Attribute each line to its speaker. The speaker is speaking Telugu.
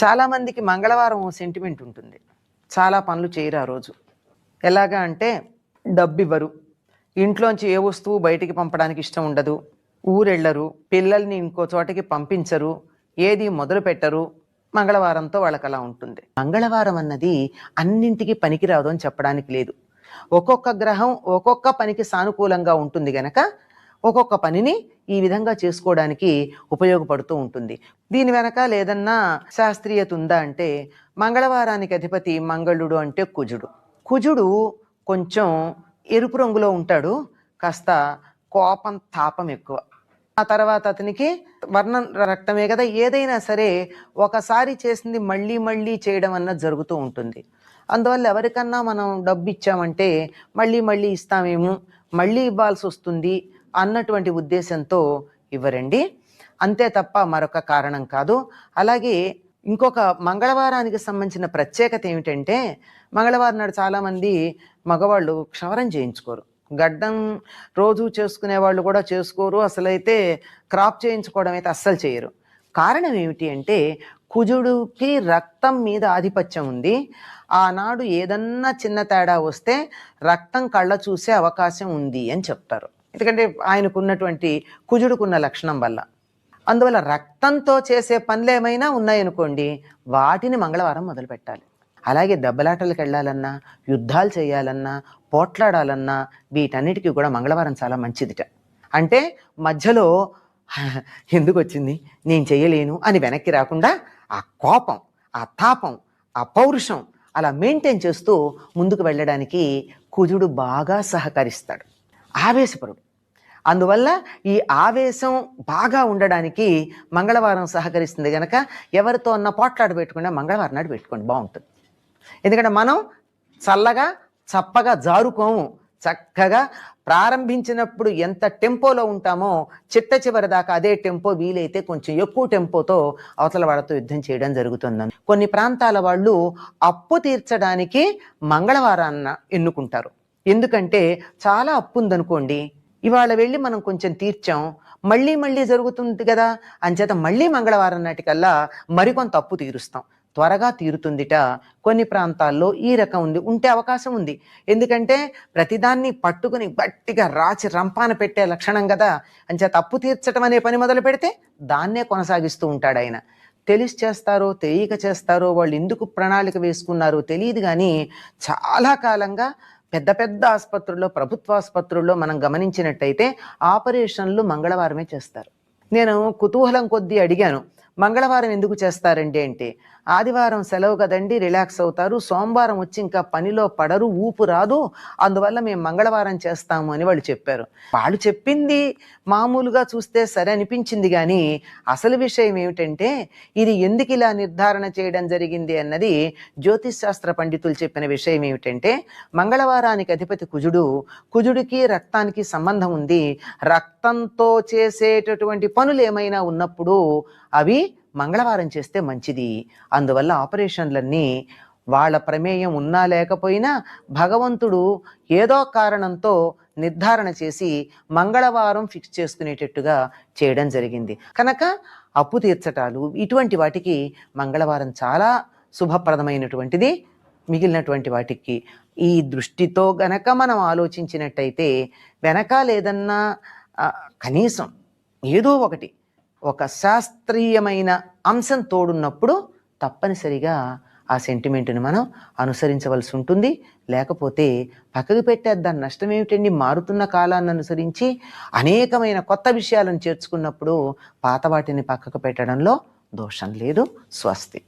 Speaker 1: చాలామందికి మంగళవారం సెంటిమెంట్ ఉంటుంది. చాలా పనులు చేయరు ఆ రోజు. ఎలాగా అంటే డబ్బు ఇవ్వరు ఇంట్లోంచి ఏ వస్తువు బయటికి పంపడానికి ఇష్టం ఉండదు. ఊరెళ్ళరు. పిల్లల్ని ఇంకో చోటకి పంపించరు. ఏది మొదలు పెట్టరు. మంగళవారంతో వాళ్ళకి అలా ఉంటుంది. మంగళవారం అన్నది అన్నింటికి పనికిరాదు అని చెప్పడానికి లేదు. ఒక్కొక్క గ్రహం ఒక్కొక్క పనికి సానుకూలంగా ఉంటుంది గనక ఒక్కొక్క పనిని ఈ విధంగా చేసుకోవడానికి ఉపయోగపడుతూ ఉంటుంది. దీని వెనక లేదన్నా శాస్త్రీయత ఉందా అంటే మంగళవారానికి అధిపతి మంగళుడు అంటే కుజుడు. కుజుడు కొంచెం ఎరుపు రంగులో ఉంటాడు కాస్త కోపం తాపం ఎక్కువ. ఆ తర్వాత అతనికి వర్ణం రక్తమే కదా ఏదైనా సరే ఒకసారి చేసింది మళ్ళీ మళ్ళీ చేయడం అన్నది జరుగుతూ ఉంటుంది. అందువల్ల ఎవరికన్నా మనం డబ్బు ఇచ్చామంటే మళ్ళీ మళ్ళీ ఇస్తామేమో మళ్ళీ ఇవ్వాల్సి వస్తుంది అన్నటువంటి ఉద్దేశంతో ఇవ్వరండి. అంతే తప్ప మరొక కారణం కాదు. అలాగే ఇంకొక మంగళవారానికి సంబంధించిన ప్రత్యేకత ఏమిటంటే మంగళవారం నాడు చాలామంది మగవాళ్ళు క్షవరం చేయించుకోరు. గడ్డం రోజు చేసుకునే వాళ్ళు కూడా చేసుకోరు. అసలైతే క్రాప్ చేయించుకోవడం అయితే అస్సలు చేయరు. కారణం ఏమిటి అంటే కుజుడుకి రక్తం మీద ఆధిపత్యం ఉంది. ఆనాడు ఏదన్నా చిన్న తేడా వస్తే రక్తం కళ్ళ చూసే అవకాశం ఉంది అని చెప్తారు. ఎందుకంటే ఆయనకున్నటువంటి కుజుడుకున్న లక్షణం వల్ల. అందువల్ల రక్తంతో చేసే పనులు ఏమైనా ఉన్నాయనుకోండి వాటిని మంగళవారం మొదలు పెట్టాలి అలాగే దెబ్బలాటలకు వెళ్ళాలన్నా యుద్ధాలు చేయాలన్నా పోట్లాడాలన్నా వీటన్నిటికీ కూడా మంగళవారం చాలా మంచిదిట. అంటే మధ్యలో ఎందుకు వచ్చింది నేను చేయలేను అని వెనక్కి రాకుండా ఆ కోపం ఆ తాపం ఆ పౌరుషం అలా మెయింటైన్ చేస్తూ ముందుకు వెళ్ళడానికి కుజుడు బాగా సహకరిస్తాడు. ఆవేశపరుడు అందువల్ల ఈ ఆవేశం బాగా ఉండడానికి మంగళవారం సహకరిస్తుంది కనుక ఎవరితో అన్న పోట్లాడు పెట్టుకుంటే మంగళవారం నాడు పెట్టుకోండి బాగుంటుంది. ఎందుకంటే మనం చల్లగా చప్పగా జారుకోము. చక్కగా ప్రారంభించినప్పుడు ఎంత టెంపోలో ఉంటామో చిట్ట చివరి దాకా అదే టెంపో వీలైతే కొంచెం ఎక్కువ టెంపోతో అవతల వాళ్ళతో యుద్ధం చేయడం జరుగుతుంది. కొన్ని ప్రాంతాల వాళ్ళు అప్పు తీర్చడానికి మంగళవారాన్న ఎన్నుకుంటారు. ఎందుకంటే చాలా అప్పు ఉందనుకోండి ఇవాళ వెళ్ళి మనం కొంచెం తీర్చాం మళ్ళీ మళ్ళీ జరుగుతుంది కదా. అంచేత మళ్ళీ మంగళవారం నాటికల్లా మరికొంత అప్పు తీరుస్తాం. త్వరగా తీరుతుందిట. కొన్ని ప్రాంతాల్లో ఈ రకం ఉంది ఉంటే అవకాశం ఉంది. ఎందుకంటే ప్రతిదాన్ని పట్టుకుని గట్టిగా రాచి రంపాన పెట్టే లక్షణం కదా. అంచేత అప్పు తీర్చడం అనే పని మొదలు పెడితే దాన్నే కొనసాగిస్తూ ఉంటాడు ఆయన. తెలిసి చేస్తారో తెలియక చేస్తారో వాళ్ళు ఎందుకు ప్రణాళిక వేసుకున్నారో తెలియదు కానీ చాలా కాలంగా పెద్ద పెద్ద ఆసుపత్రుల్లో ప్రభుత్వ ఆసుపత్రుల్లో మనం గమనించినట్టయితే ఆపరేషన్లు మంగళవారమే చేస్తారు. నేను కుతూహలం కొద్దీ అడిగాను మంగళవారం ఎందుకు చేస్తారండి అంటే ఆదివారం సెలవు కదండి రిలాక్స్ అవుతారు సోమవారం వచ్చి ఇంకా పనిలో పడరు ఊపు రాదు అందువల్ల మేము మంగళవారం చేస్తాము అని వాళ్ళు చెప్పారు. వాళ్ళు చెప్పింది మామూలుగా చూస్తే సరే అనిపించింది కానీ అసలు విషయం ఏమిటంటే ఇది ఎందుకు ఇలా నిర్ధారణ చేయడం జరిగింది అన్నది జ్యోతిష్ శాస్త్ర పండితులు చెప్పిన విషయం ఏమిటంటే మంగళవారానికి అధిపతి కుజుడు కుజుడికి రక్తానికి సంబంధం ఉంది. రక్తంతో చేసేటటువంటి పనులు ఏమైనా ఉన్నప్పుడు అవి మంగళవారం చేస్తే మంచిది. అందువల్ల ఆపరేషన్లన్నీ వాళ్ళ ప్రమేయం ఉన్నా లేకపోయినా భగవంతుడు ఏదో కారణంతో నిర్ధారణ చేసి మంగళవారం ఫిక్స్ చేసుకునేటట్టుగా చేయడం జరిగింది. కనుక అప్పు తీర్చటాలు ఇటువంటి వాటికి మంగళవారం చాలా శుభప్రదమైనటువంటిది. మిగిలినటువంటి వాటికి ఈ దృష్టితో గనక మనం ఆలోచించినట్టయితే వెనక ఏదన్నా కనీసం ఏదో ఒకటి ఒక శాస్త్రీయమైన అంశం తోడున్నప్పుడు తప్పనిసరిగా ఆ సెంటిమెంట్ని మనం అనుసరించవలసి ఉంటుంది. లేకపోతే పక్కకు పెట్టేద్దాని నష్టం ఏమిటండి మారుతున్న కాలాన్ని అనుసరించి అనేకమైన కొత్త విషయాలను చేర్చుకున్నప్పుడు పాత వాటిని పక్కకు పెట్టడంలో దోషం లేదు. స్వస్తి.